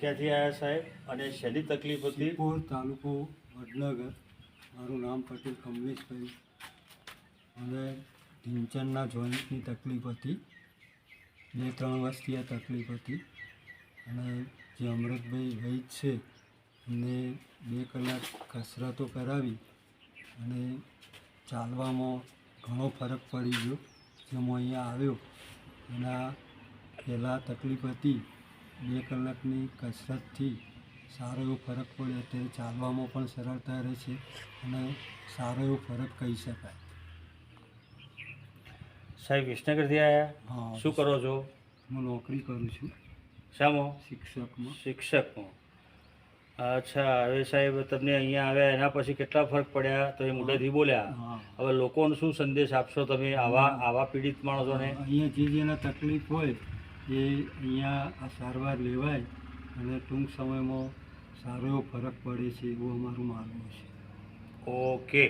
ક્યાંથી આવ્યા સાહેબ અને શેની તકલીફ હતી? સિપોર તાલુકો વડનગર. મારું નામ પટેલ કમલેશભાઈ. મને ઢીંચણના જોઈન્ટની તકલીફ હતી. બે, ત્રણ વર્ષથી આ તકલીફ હતી. અને જે અમૃતભાઈ વૈદ છે, એમને બે કલાક કસરતો કરાવી અને ચાલવામાં ઘણો ફરક પડી ગયો. જે હું અહીંયા આવ્યો, એના પહેલાં તકલીફ હતી. બે કલાકની કસરતથી સારો એવો ફરક પડે અત્યારે ચાલવામાં પણ સરળતા રહે છે અને સારો એવો ફરક કહી શકાય. સાહેબ વિસનગરથી આવ્યા હા શું કરો છો? હું નોકરી કરું છું. શામાં? શિક્ષકમાં. શિક્ષકમાં. અચ્છા હવે સાહેબ તમને અહીંયા આવ્યા એના પછી કેટલા ફરક પડ્યા? તો એ મોઢેથી બોલ્યા. હવે લોકોને શું સંદેશ આપશો તમે આવા આવા પીડિત માણસોને? અહીંયા જે જેને તકલીફ હોય એ અહીંયા આ સારવાર લેવાય અને ટૂંક સમયમાં સારો એવો ફરક પડે છે એવું અમારું માનવું છે. ઓકે.